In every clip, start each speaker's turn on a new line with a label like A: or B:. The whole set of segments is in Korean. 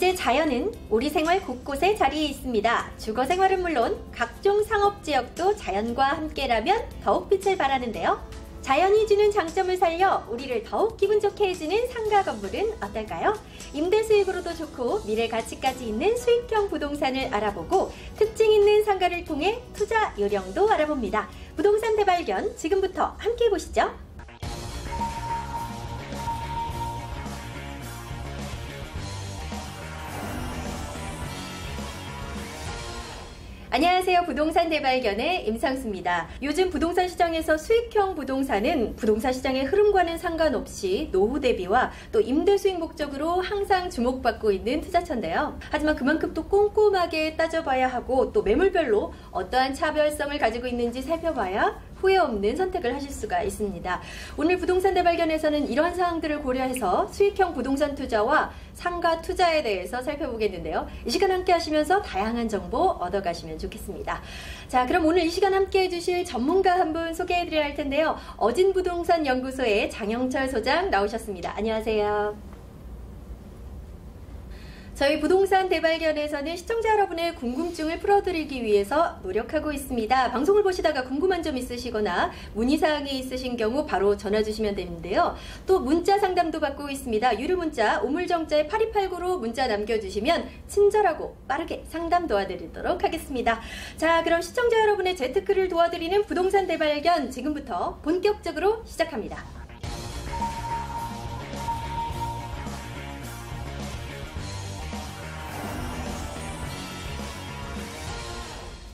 A: 이제 자연은 우리 생활 곳곳에 자리해 있습니다. 주거 생활은 물론 각종 상업 지역도 자연과 함께라면 더욱 빛을 발하는데요. 자연이 주는 장점을 살려 우리를 더욱 기분 좋게 해주는 상가 건물은 어떨까요? 임대 수익으로도 좋고 미래 가치까지 있는 수익형 부동산을 알아보고 특징 있는 상가를 통해 투자 요령도 알아봅니다. 부동산 대발견 지금부터 함께 보시죠. 안녕하세요. 부동산 대발견의 임상수입니다. 요즘 부동산 시장에서 수익형 부동산은 부동산 시장의 흐름과는 상관없이 노후 대비와 또 임대 수익 목적으로 항상 주목받고 있는 투자처인데요. 하지만 그만큼 또 꼼꼼하게 따져봐야 하고 또 매물별로 어떠한 차별성을 가지고 있는지 살펴봐야 후회 없는 선택을 하실 수가 있습니다. 오늘 부동산 대발견에서는 이러한 사항들을 고려해서 수익형 부동산 투자와 상가 투자에 대해서 살펴보겠는데요. 이 시간 함께 하시면서 다양한 정보 얻어가시면 좋겠습니다. 자, 그럼 오늘 이 시간 함께 해주실 전문가 한 분 소개해드려야 할 텐데요. 어진부동산 연구소의 장영철 소장 나오셨습니다. 안녕하세요. 저희 부동산 대발견에서는 시청자 여러분의 궁금증을 풀어드리기 위해서 노력하고 있습니다. 방송을 보시다가 궁금한 점 있으시거나 문의사항이 있으신 경우 바로 전화 주시면 되는데요. 또 문자 상담도 받고 있습니다. 유료 문자 우물정자에 8289로 문자 남겨주시면 친절하고 빠르게 상담 도와드리도록 하겠습니다. 자 그럼 시청자 여러분의 재테크를 도와드리는 부동산 대발견 지금부터 본격적으로 시작합니다.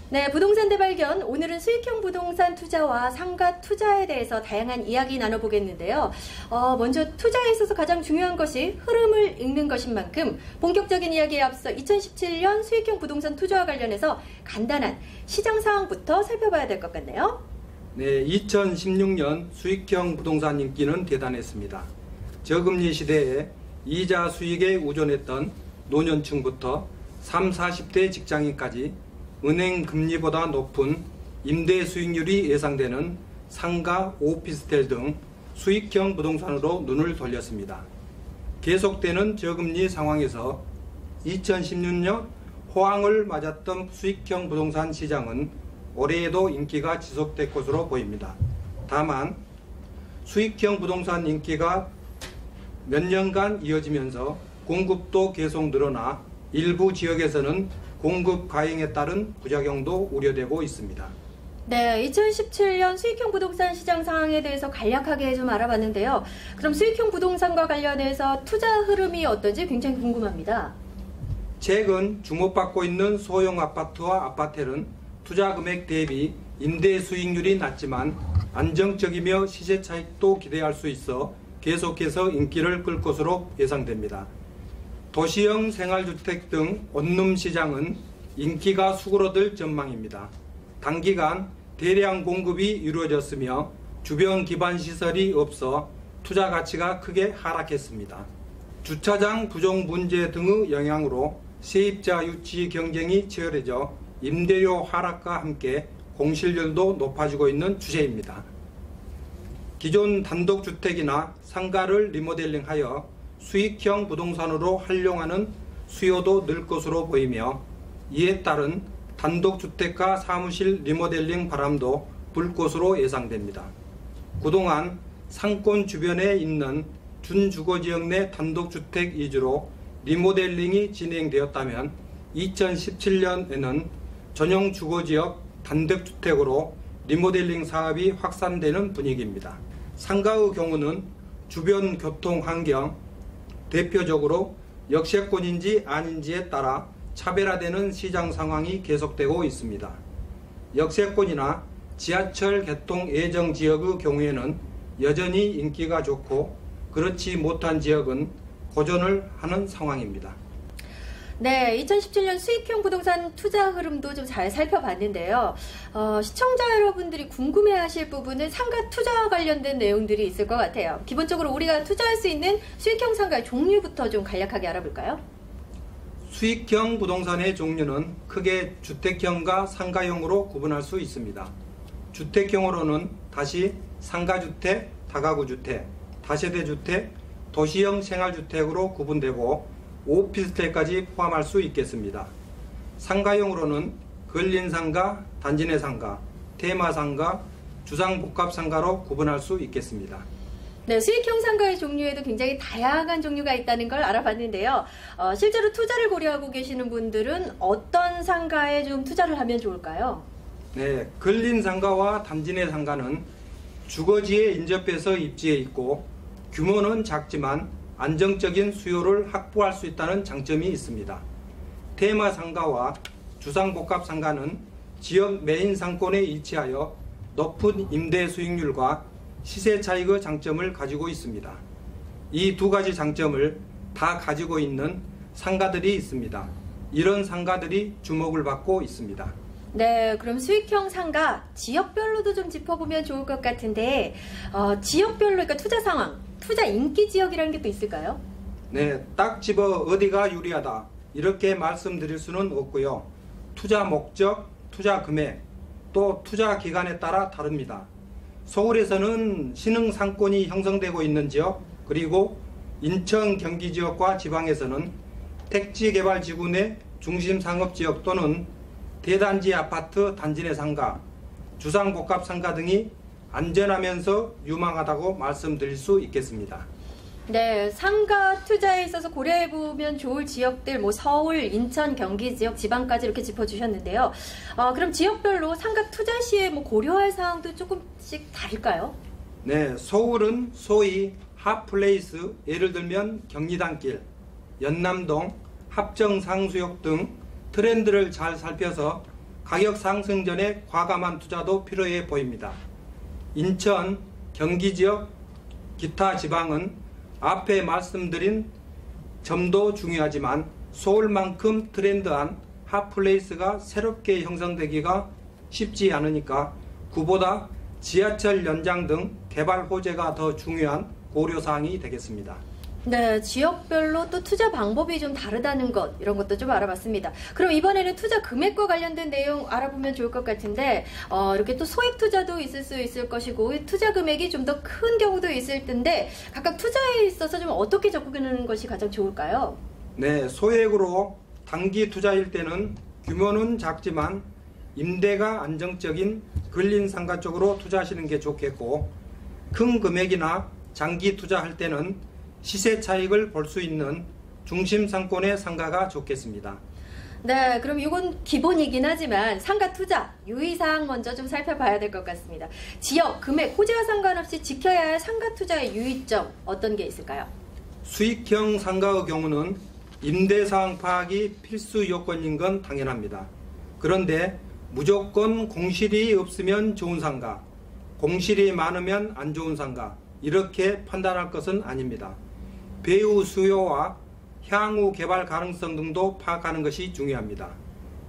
A: 네, 부동산 대발견. 오늘은 수익형 부동산 투자와 상가 투자에 대해서 다양한 이야기 나눠보겠는데요. 어, 먼저 투자에 있어서 가장 중요한 것이 흐름을 읽는 것인 만큼 본격적인 이야기에 앞서 2017년 수익형 부동산 투자와 관련해서 간단한 시장 상황부터 살펴봐야 될 것 같네요.
B: 네, 2016년 수익형 부동산 인기는 대단했습니다. 저금리 시대에 이자 수익에 의존했던 노년층부터 3, 40대 직장인까지 은행 금리보다 높은 임대 수익률이 예상되는 상가, 오피스텔 등 수익형 부동산으로 눈을 돌렸습니다. 계속되는 저금리 상황에서 2016년 호황을 맞았던 수익형 부동산 시장은 올해에도 인기가 지속될 것으로 보입니다. 다만 수익형 부동산 인기가 몇 년간 이어지면서 공급도 계속 늘어나 일부 지역에서는 공급 과잉에 따른 부작용도 우려되고 있습니다.
A: 네, 2017년 수익형 부동산 시장 상황에 대해서 간략하게 좀 알아봤는데요. 그럼 수익형 부동산과 관련해서 투자 흐름이 어떤지 굉장히 궁금합니다.
B: 최근 주목받고 있는 소형 아파트와 아파텔은 투자 금액 대비 임대 수익률이 낮지만 안정적이며 시세 차익도 기대할 수 있어 계속해서 인기를 끌 것으로 예상됩니다. 도시형 생활주택 등 원룸 시장은 인기가 수그러들 전망입니다. 단기간 대량 공급이 이루어졌으며 주변 기반 시설이 없어 투자 가치가 크게 하락했습니다. 주차장 부족 문제 등의 영향으로 세입자 유치 경쟁이 치열해져 임대료 하락과 함께 공실률도 높아지고 있는 추세입니다. 기존 단독주택이나 상가를 리모델링하여 수익형 부동산으로 활용하는 수요도 늘 것으로 보이며 이에 따른 단독주택과 사무실 리모델링 바람도 불 것으로 예상됩니다. 그동안 상권 주변에 있는 준주거지역 내 단독주택 위주로 리모델링이 진행되었다면 2017년에는 전용 주거지역 단독주택으로 리모델링 사업이 확산되는 분위기입니다. 상가의 경우는 주변 교통 환경, 대표적으로 역세권인지 아닌지에 따라 차별화되는 시장 상황이 계속되고 있습니다. 역세권이나 지하철 개통 예정 지역의 경우에는 여전히 인기가 좋고 그렇지 못한 지역은 고전을 하는 상황입니다.
A: 네, 2017년 수익형 부동산 투자 흐름도 좀 잘 살펴봤는데요. 어, 시청자 여러분들이 궁금해하실 부분은 상가 투자와 관련된 내용들이 있을 것 같아요. 기본적으로 우리가 투자할 수 있는 수익형 상가의 종류부터 좀 간략하게 알아볼까요?
B: 수익형 부동산의 종류는 크게 주택형과 상가형으로 구분할 수 있습니다. 주택형으로는 다시 상가주택, 다가구주택, 다세대주택, 도시형 생활주택으로 구분되고 오피스텔까지 포함할 수 있겠습니다. 상가용으로는 근린 상가, 단지 내 상가, 테마 상가, 주상 복합 상가로 구분할 수 있겠습니다.
A: 네, 수익형 상가의 종류에도 굉장히 다양한 종류가 있다는 걸 알아봤는데요. 어, 실제로 투자를 고려하고 계시는 분들은 어떤 상가에 좀 투자를 하면 좋을까요?
B: 네, 근린 상가와 단지 내 상가는 주거지에 인접해서 입지해 있고 규모는 작지만 안정적인 수요를 확보할 수 있다는 장점이 있습니다. 테마 상가와 주상 복합 상가는 지역 메인 상권에 위치하여 높은 임대 수익률과 시세 차익의 장점을 가지고 있습니다. 이 두 가지 장점을 다 가지고 있는 상가들이 있습니다. 이런 상가들이 주목을 받고 있습니다.
A: 네, 그럼 수익형 상가 지역별로도 좀 짚어보면 좋을 것 같은데 어, 지역별로 그러니까 투자 상황, 투자 인기 지역이라는 게 또 있을까요?
B: 네, 딱 집어 어디가 유리하다 이렇게 말씀드릴 수는 없고요. 투자 목적, 투자 금액, 또 투자 기간에 따라 다릅니다. 서울에서는 신흥 상권이 형성되고 있는 지역, 그리고 인천 경기 지역과 지방에서는 택지 개발 지구 내 중심 상업 지역 또는 대단지 아파트 단지 내 상가, 주상 복합 상가 등이 안전하면서 유망하다고 말씀드릴 수 있겠습니다.
A: 네, 상가 투자에 있어서 고려해 보면 좋을 지역들, 뭐 서울, 인천, 경기 지역, 지방까지 이렇게 짚어주셨는데요. 어, 그럼 지역별로 상가 투자 시에 뭐 고려할 사항도 조금씩 다를까요?
B: 네, 서울은 소위 핫플레이스, 예를 들면 경리단길, 연남동, 합정상수역 등 트렌드를 잘 살펴서 가격 상승 전에 과감한 투자도 필요해 보입니다. 인천, 경기 지역, 기타 지방은 앞에 말씀드린 점도 중요하지만 서울만큼 트렌드한 핫플레이스가 새롭게 형성되기가 쉽지 않으니까 그보다 지하철 연장 등 개발 호재가 더 중요한 고려사항이 되겠습니다.
A: 네, 지역별로 또 투자 방법이 좀 다르다는 것, 이런 것도 좀 알아봤습니다. 그럼 이번에는 투자 금액과 관련된 내용 알아보면 좋을 것 같은데, 어, 이렇게 또 소액 투자도 있을 수 있을 것이고, 투자 금액이 좀 더 큰 경우도 있을 텐데, 각각 투자에 있어서 좀 어떻게 접근하는 것이 가장 좋을까요?
B: 네, 소액으로 단기 투자일 때는 규모는 작지만 임대가 안정적인 근린 상가 쪽으로 투자하시는 게 좋겠고, 큰 금액이나 장기 투자할 때는 시세 차익을 볼 수 있는 중심 상권의 상가가 좋겠습니다.
A: 네, 그럼 이건 기본이긴 하지만 상가 투자 유의사항 먼저 좀 살펴봐야 될 것 같습니다. 지역, 금액, 호재와 상관없이 지켜야 할 상가 투자의 유의점 어떤 게 있을까요?
B: 수익형 상가의 경우는 임대사항 파악이 필수 요건인 건 당연합니다. 그런데 무조건 공실이 없으면 좋은 상가, 공실이 많으면 안 좋은 상가, 이렇게 판단할 것은 아닙니다. 배후 수요와 향후 개발 가능성 등도 파악하는 것이 중요합니다.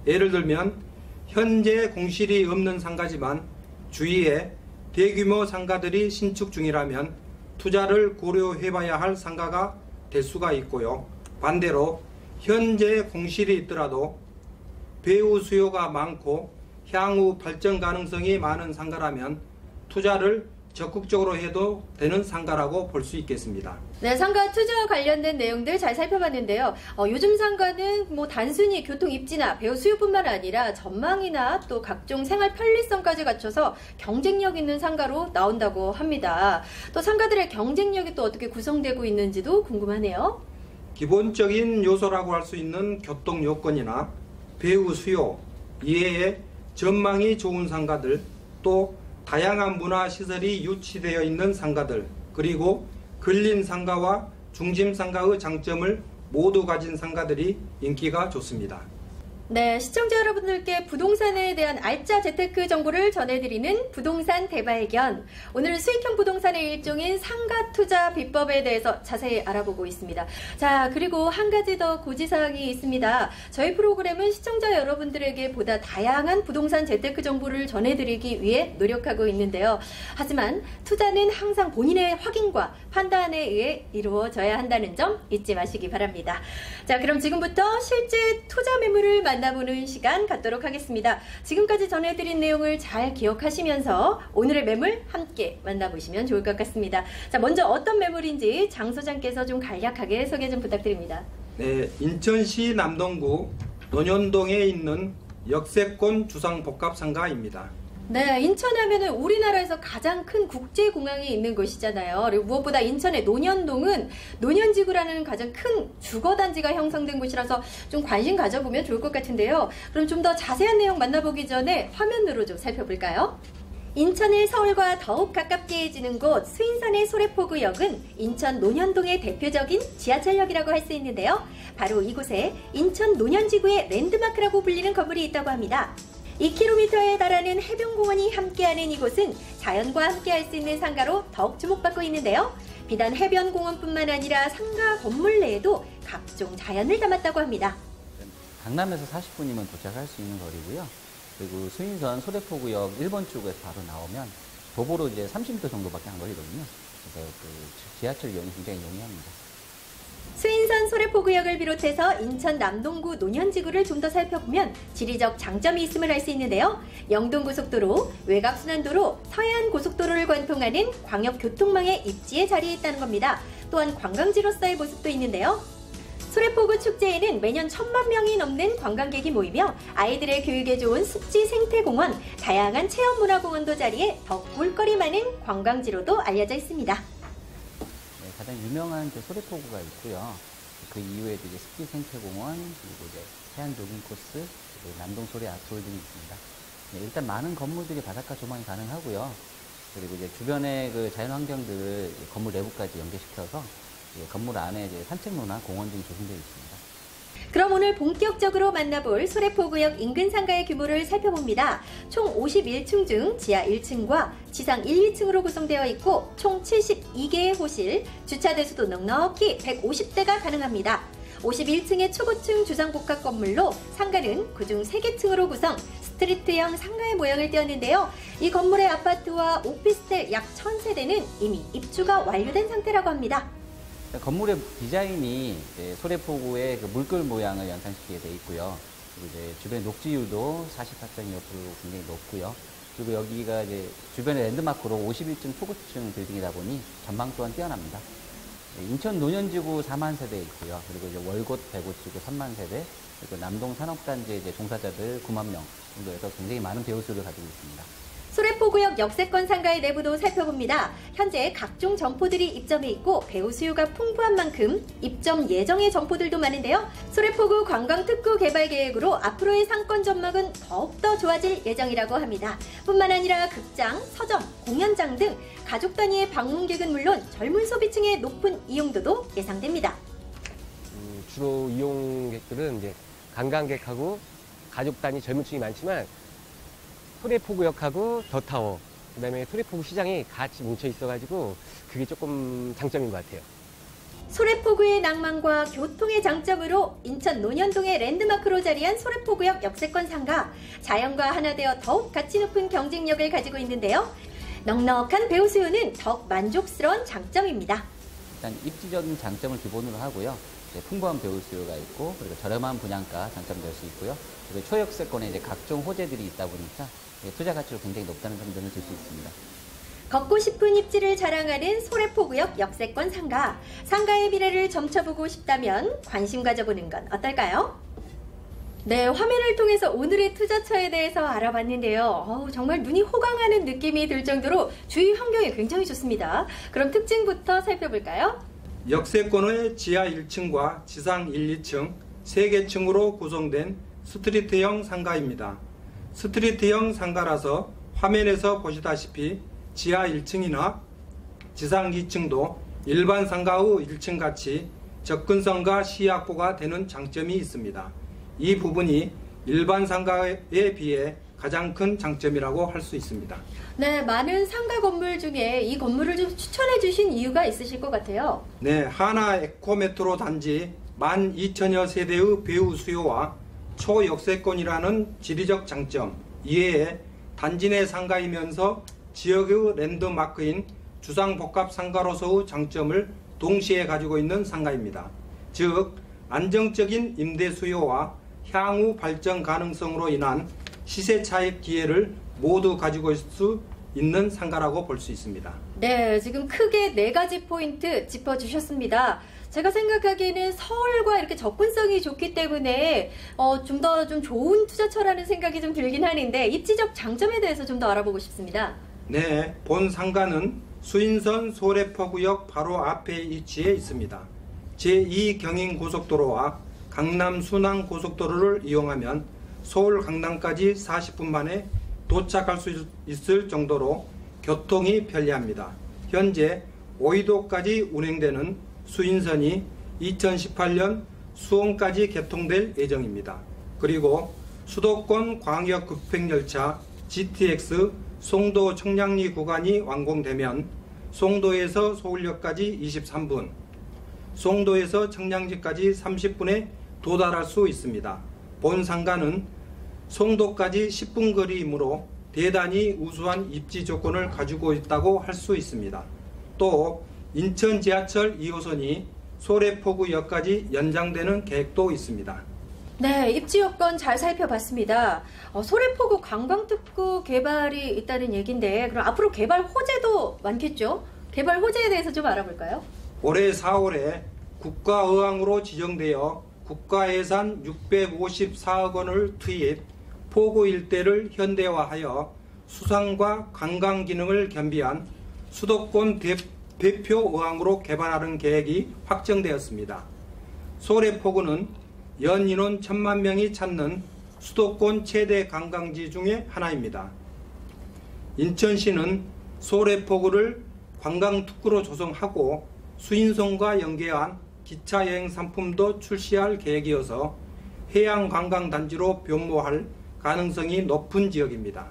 B: 예를 들면 현재 공실이 없는 상가지만 주위에 대규모 상가들이 신축 중이라면 투자를 고려해 봐야 할 상가가 될 수가 있고요. 반대로 현재 공실이 있더라도 배후 수요가 많고 향후 발전 가능성이 많은 상가라면 투자를 적극적으로 해도 되는 상가라고 볼 수 있겠습니다.
A: 네, 상가 투자와 관련된 내용들 잘 살펴봤는데요. 어, 요즘 상가는 뭐 단순히 교통 입지나 배우 수요뿐만 아니라 전망이나 또 각종 생활 편리성까지 갖춰서 경쟁력 있는 상가로 나온다고 합니다. 또 상가들의 경쟁력이 또 어떻게 구성되고 있는지도 궁금하네요.
B: 기본적인 요소라고 할 수 있는 교통 요건이나 배우 수요, 이외에 전망이 좋은 상가들, 또 다양한 문화 시설이 유치되어 있는 상가들, 그리고 근린 상가와 중심 상가의 장점을 모두 가진 상가들이 인기가 좋습니다.
A: 네, 시청자 여러분들께 부동산에 대한 알짜 재테크 정보를 전해드리는 부동산 대발견. 오늘은 수익형 부동산의 일종인 상가 투자 비법에 대해서 자세히 알아보고 있습니다. 자, 그리고 한 가지 더 고지사항이 있습니다. 저희 프로그램은 시청자 여러분들에게 보다 다양한 부동산 재테크 정보를 전해드리기 위해 노력하고 있는데요. 하지만 투자는 항상 본인의 확인과 판단에 의해 이루어져야 한다는 점 잊지 마시기 바랍니다. 자, 그럼 지금부터 실제 투자 매물을 만 만나보는 시간 갖도록 하겠습니다. 지금까지 전해드린 내용을 잘 기억하시면서 오늘의 매물 함께 만나보시면 좋을 것 같습니다. 자, 먼저 어떤 매물인지 장 소장께서 좀 간략하게 소개 좀 부탁드립니다.
B: 네, 인천시 남동구 논현동에 있는 역세권 주상복합상가입니다.
A: 네, 인천 하면은 우리나라에서 가장 큰 국제공항이 있는 곳이잖아요. 그리고 무엇보다 인천의 논현동은 논현지구라는 가장 큰 주거단지가 형성된 곳이라서 좀 관심 가져보면 좋을 것 같은데요. 그럼 좀 더 자세한 내용 만나보기 전에 화면으로 좀 살펴볼까요? 인천을 서울과 더욱 가깝게 해주는 곳 수인선의 소래포구역은 인천 논현동의 대표적인 지하철역이라고 할 수 있는데요. 바로 이곳에 인천 논현지구의 랜드마크라고 불리는 건물이 있다고 합니다. 2km에 달하는 해변공원이 함께하는 이곳은 자연과 함께할 수 있는 상가로 더욱 주목받고 있는데요. 비단 해변공원뿐만 아니라 상가 건물 내에도 각종 자연을 담았다고 합니다.
C: 강남에서 40분이면 도착할 수 있는 거리고요. 그리고 수인선 소래포구역 1번 출구에서 바로 나오면 도보로 이제 30m 정도밖에 안 걸리거든요. 그래서 그 지하철 이용이 굉장히 용이합니다.
A: 소래포구역을 비롯해서 인천 남동구 논현지구를 좀 더 살펴보면 지리적 장점이 있음을 알 수 있는데요. 영동고속도로, 외곽순환도로, 서해안고속도로를 관통하는 광역교통망의 입지에 자리해 있다는 겁니다. 또한 관광지로서의 모습도 있는데요. 소래포구 축제에는 매년 천만 명이 넘는 관광객이 모이며 아이들의 교육에 좋은 습지 생태공원, 다양한 체험문화공원도 자리에 더 볼거리 많은 관광지로도 알려져 있습니다.
C: 네, 가장 유명한 그 소래포구가 있고요. 그 이후에도 이제 습지 생태공원, 그리고 이제 해안 조깅 코스, 그리고 남동 소래 아트홀 등이 있습니다. 네, 일단 많은 건물들이 바닷가 조망이 가능하고요. 그리고 이제 주변의 그 자연 환경들을 건물 내부까지 연계시켜서 이제 건물 안에 이제 산책로나 공원 등이 조성되어 있습니다.
A: 그럼 오늘 본격적으로 만나볼 소래포구역 인근 상가의 규모를 살펴봅니다. 총 51층 중 지하 1층과 지상 1, 2층으로 구성되어 있고 총 72개의 호실, 주차 대수도 넉넉히 150대가 가능합니다. 51층의 초고층 주상복합 건물로 상가는 그중 3개 층으로 구성, 스트리트형 상가의 모양을 띄었는데요. 이 건물의 아파트와 오피스텔 약 1000세대는 이미 입주가 완료된 상태라고 합니다.
C: 건물의 디자인이 소래포구의 그 물결 모양을 연상시키게 돼 있고요. 그리고 이제 주변 녹지율도 44.2% 굉장히 높고요. 그리고 여기가 이제 주변의 랜드마크로 51층 초고층 빌딩이다 보니 전망 또한 뛰어납니다. 네, 인천 논현지구 4만 세대 있고요. 그리고 이제 월곶 배구지구 3만 세대, 그리고 남동 산업단지 이제 종사자들 9만 명 정도에서 굉장히 많은 배우 수를 가지고 있습니다.
A: 소래포구역 역세권 상가의 내부도 살펴봅니다. 현재 각종 점포들이 입점해 있고 배우 수요가 풍부한 만큼 입점 예정의 점포들도 많은데요. 소래포구 관광특구 개발 계획으로 앞으로의 상권 전망은 더욱더 좋아질 예정이라고 합니다. 뿐만 아니라 극장, 서점, 공연장 등 가족 단위의 방문객은 물론 젊은 소비층의 높은 이용도도 예상됩니다.
D: 음, 주로 이용객들은 이제 관광객하고 가족 단위 젊은 층이 많지만 소래포구역하고 더타워 그다음에 소래포구 시장이 같이 뭉쳐 있어가지고 그게 조금 장점인 것 같아요.
A: 소래포구의 낭만과 교통의 장점으로 인천 논현동의 랜드마크로 자리한 소래포구역 역세권 상가 자연과 하나 되어 더욱 가치 높은 경쟁력을 가지고 있는데요. 넉넉한 배우 수요는 더욱 만족스러운 장점입니다.
C: 일단 입지적인 장점을 기본으로 하고요. 이제 풍부한 배우 수요가 있고 그리고 저렴한 분양가 장점 될 수 있고요. 그리고 초역세권에 이제 각종 호재들이 있다 보니까 투자 가치도 굉장히 높다는 점들을 들 수 있습니다.
A: 걷고 싶은 입지를 자랑하는 소래포구역 역세권 상가. 상가의 미래를 점쳐보고 싶다면 관심 가져보는 건 어떨까요? 네, 화면을 통해서 오늘의 투자처에 대해서 알아봤는데요. 어우, 정말 눈이 호강하는 느낌이 들 정도로 주위 환경이 굉장히 좋습니다. 그럼 특징부터 살펴볼까요?
B: 역세권의 지하 1층과 지상 1, 2층 3개 층으로 구성된 스트리트형 상가입니다. 스트리트형 상가라서 화면에서 보시다시피 지하 1층이나 지상 2층도 일반 상가의 1층 같이 접근성과 시야 확보가 되는 장점이 있습니다. 이 부분이 일반 상가에 비해 가장 큰 장점이라고 할 수 있습니다.
A: 네, 많은 상가 건물 중에 이 건물을 좀 추천해 주신 이유가 있으실 것 같아요.
B: 네, 하나 에코메트로 단지 12,000여 세대의 배우 수요와 초역세권이라는 지리적 장점 이외에 단지 내 상가이면서 지역의 랜드마크인 주상복합 상가로서의 장점을 동시에 가지고 있는 상가입니다. 즉 안정적인 임대 수요와 향후 발전 가능성으로 인한 시세 차익 기회를 모두 가지고 있을 수 있는 상가라고 볼 수 있습니다.
A: 네, 지금 크게 네 가지 포인트 짚어주셨습니다. 제가 생각하기에는 서울과 이렇게 접근성이 좋기 때문에 어, 좀더좀 좋은 투자처라는 생각이 좀 들긴 하는데 입지적 장점에 대해서 좀 더 알아보고 싶습니다.
B: 네, 본 상가는 수인선 소래포구역 바로 앞에 위치해 있습니다. 제2 경인고속도로와 강남 순환 고속도로를 이용하면 서울 강남까지 40분 만에 도착할 수 있을 정도로 교통이 편리합니다. 현재 오이도까지 운행되는 수인선이 2018년 수원까지 개통될 예정입니다. 그리고 수도권 광역 급행열차 GTX 송도 청량리 구간이 완공되면 송도에서 서울역까지 23분, 송도에서 청량리까지 30분에 도달할 수 있습니다. 본 상가는 송도까지 10분 거리이므로 대단히 우수한 입지 조건을 가지고 있다고 할 수 있습니다. 또 인천 지하철 2호선이 소래포구역까지 연장되는 계획도 있습니다.
A: 네, 입지 여건 잘 살펴봤습니다. 어, 소래포구 관광특구 개발이 있다는 얘기인데 그럼 앞으로 개발 호재도 많겠죠? 개발 호재에 대해서 좀 알아볼까요?
B: 올해 4월에 국가의왕으로 지정되어 국가예산 654억 원을 투입, 포구 일대를 현대화하여 수상과 관광 기능을 겸비한 수도권 대, 대표 의왕으로 개발하는 계획이 확정되었습니다. 소래포구는 연 인원 천만 명이 찾는 수도권 최대 관광지 중의 하나입니다. 인천시는 소래포구를 관광특구로 조성하고 수인성과 연계한 기차 여행 상품도 출시할 계획이어서 해양 관광 단지로 변모할 가능성이 높은 지역입니다.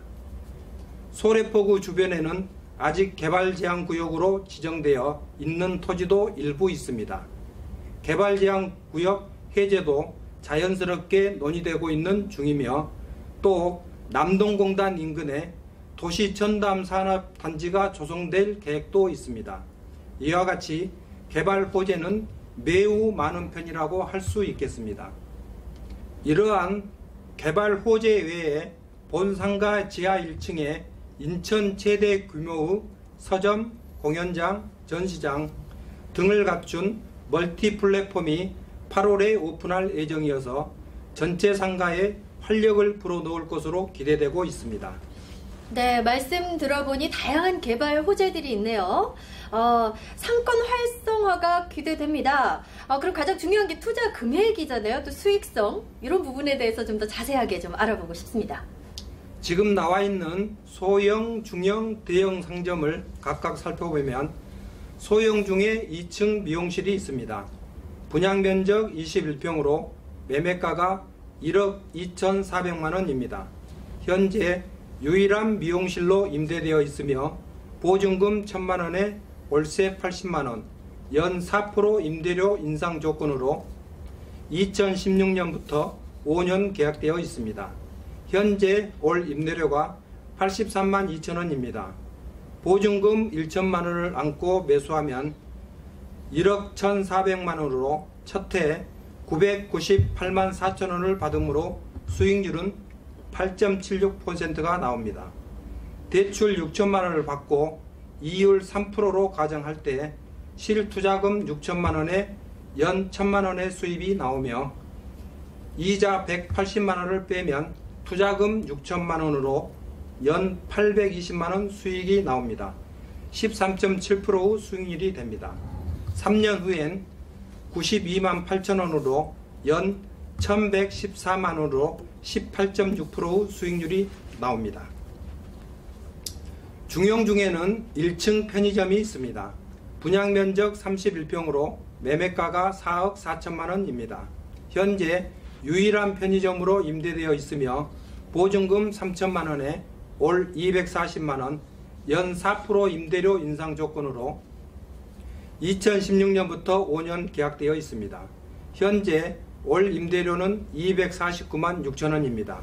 B: 소래포구 주변에는 아직 개발 제한 구역으로 지정되어 있는 토지도 일부 있습니다. 개발 제한 구역 해제도 자연스럽게 논의되고 있는 중이며 또 남동공단 인근에 도시 전담 산업 단지가 조성될 계획도 있습니다. 이와 같이 개발 호재는 매우 많은 편이라고 할 수 있겠습니다. 이러한 개발 호재 외에 본상가 지하 1층에 인천 최대 규모의 서점, 공연장, 전시장 등을 갖춘 멀티 플랫폼이 8월에 오픈할 예정이어서 전체 상가에 활력을 불어넣을 것으로 기대되고 있습니다.
A: 네, 말씀 들어보니 다양한 개발 호재들이 있네요. 어, 상권 활성화가 기대됩니다. 어, 그럼 가장 중요한 게 투자 금액이잖아요. 또 수익성 이런 부분에 대해서 좀 더 자세하게 좀 알아보고 싶습니다.
B: 지금 나와 있는 소형, 중형, 대형 상점을 각각 살펴보면 소형 중에 2층 미용실이 있습니다. 분양 면적 21평으로 매매가가 1억 2,400만 원입니다. 현재 유일한 미용실로 임대되어 있으며 보증금 1천만 원에 월세 80만 원, 연 4% 임대료 인상 조건으로 2016년부터 5년 계약되어 있습니다. 현재 올 임대료가 83만 2천 원입니다. 보증금 1천만 원을 안고 매수하면 1억 1,400만 원으로 첫해 998만 4천 원을 받으므로 수익률은 8.76%가 나옵니다. 대출 6천만 원을 받고 이율 3%로 가정할 때 실투자금 6천만 원에 연 1천만 원의 수입이 나오며 이자 180만 원을 빼면 투자금 6천만 원으로 연 820만 원 수익이 나옵니다. 13.7%의 수익률이 됩니다. 3년 후엔 92만 8천 원으로 연 1114만 원으로 18.6%의 수익률이 나옵니다. 중형 중에는 1층 편의점이 있습니다. 분양 면적 31평으로 매매가가 4억 4천만 원입니다. 현재 유일한 편의점으로 임대되어 있으며 보증금 3천만 원에 올 240만 원, 연 4% 임대료 인상 조건으로 2016년부터 5년 계약되어 있습니다. 현재 올 임대료는 249만 6천 원입니다.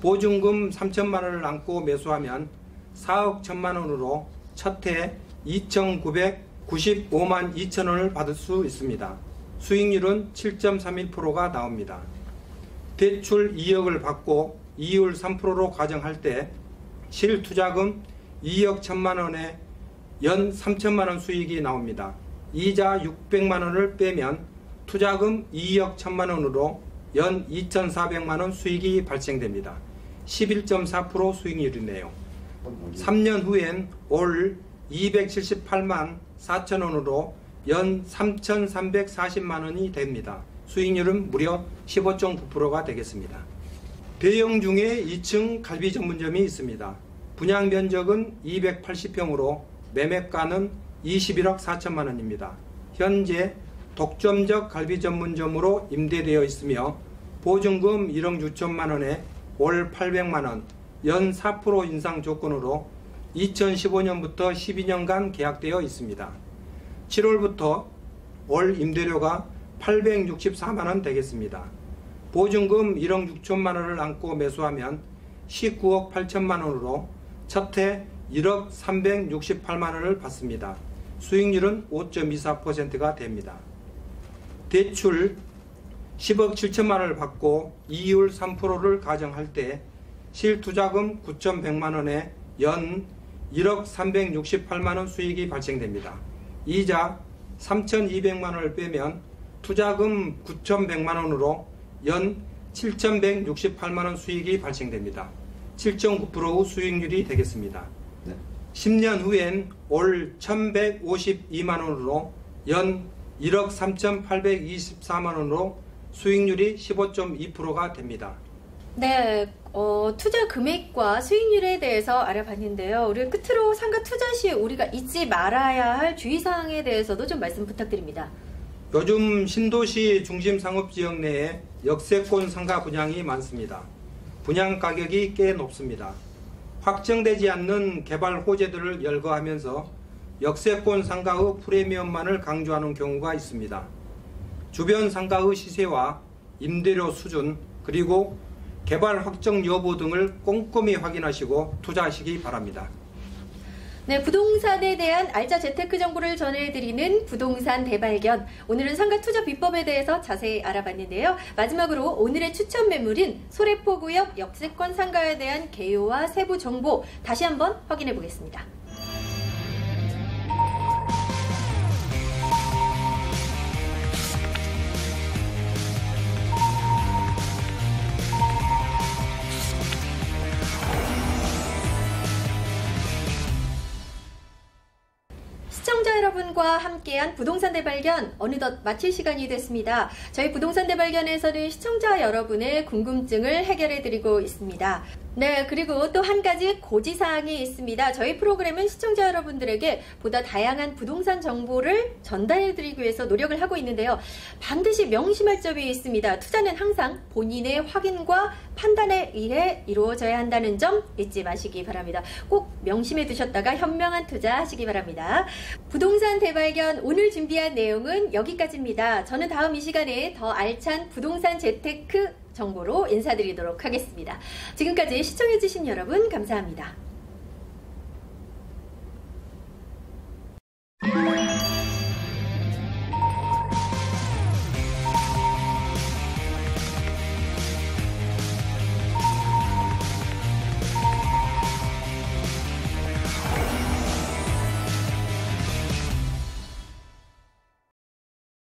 B: 보증금 3천만 원을 안고 매수하면 4억 1천만 원으로 첫 해 2,995만 2천 원을 받을 수 있습니다. 수익률은 7.31%가 나옵니다. 대출 2억을 받고 이율 3%로 가정할 때 실투자금 2억 1천만 원에 연 3천만 원 수익이 나옵니다. 이자 600만 원을 빼면 투자금 2억 1천만 원으로 연 2,400만 원 수익이 발생됩니다. 11.4% 수익률이네요. 3년 후엔 올 278만 4천 원으로 연 3,340만 원이 됩니다. 수익률은 무려 15.9%가 되겠습니다. 대형 중에 2층 갈비 전문점이 있습니다. 분양 면적은 280평으로 매매가는 21억 4천만 원입니다. 현재 독점적 갈비 전문점으로 임대되어 있으며 보증금 1억 6천만 원에 월 800만 원, 연 4% 인상 조건으로 2015년부터 12년간 계약되어 있습니다. 7월부터 월 임대료가 864만 원 되겠습니다. 보증금 1억 6천만 원을 안고 매수하면 19억 8천만 원으로 첫해 1억 368만 원을 받습니다. 수익률은 5.24%가 됩니다. 대출 10억 7천만 원을 받고 이율 3%를 가정할 때 실투자금 9,100만 원에 연 1억 368만 원 수익이 발생됩니다. 이자 3,200만 원을 빼면 투자금 9,100만 원으로 연 7,168만 원 수익이 발생됩니다. 7.9%의 수익률이 되겠습니다.
E: 네.
B: 10년 후엔 올 1,152만 원으로 연 1억 3,824만 원으로 수익률이 15.2%가 됩니다.
A: 네, 어, 투자 금액과 수익률에 대해서 알아봤는데요. 우리 끝으로 상가 투자 시에 우리가 잊지 말아야 할 주의사항에 대해서도 좀 말씀 부탁드립니다.
B: 요즘 신도시 중심 상업 지역 내에 역세권 상가 분양이 많습니다. 분양 가격이 꽤 높습니다. 확정되지 않는 개발 호재들을 열거하면서 역세권 상가의 프리미엄만을 강조하는 경우가 있습니다. 주변 상가의 시세와 임대료 수준 그리고 개발 확정 여부 등을 꼼꼼히 확인하시고 투자하시기 바랍니다.
A: 네, 부동산에 대한 알짜 재테크 정보를 전해드리는 부동산 대발견. 오늘은 상가 투자 비법에 대해서 자세히 알아봤는데요. 마지막으로 오늘의 추천 매물인 소래포구역 역세권 상가에 대한 개요와 세부 정보 다시 한번 확인해 보겠습니다. 함께한 부동산 대발견 어느덧 마칠 시간이 됐습니다. 저희 부동산 대발견에서는 시청자 여러분의 궁금증을 해결해 드리고 있습니다. 네, 그리고 또 한 가지 고지사항이 있습니다. 저희 프로그램은 시청자 여러분들에게 보다 다양한 부동산 정보를 전달해 드리기 위해서 노력을 하고 있는데요. 반드시 명심할 점이 있습니다. 투자는 항상 본인의 확인과 판단에 의해 이루어져야 한다는 점 잊지 마시기 바랍니다. 꼭 명심해 두셨다가 현명한 투자 하시기 바랍니다. 부동산 대발견 오늘 준비한 내용은 여기까지입니다. 저는 다음 이 시간에 더 알찬 부동산 재테크 정보로 인사드리도록 하겠습니다. 지금까지 시청해주신 여러분 감사합니다.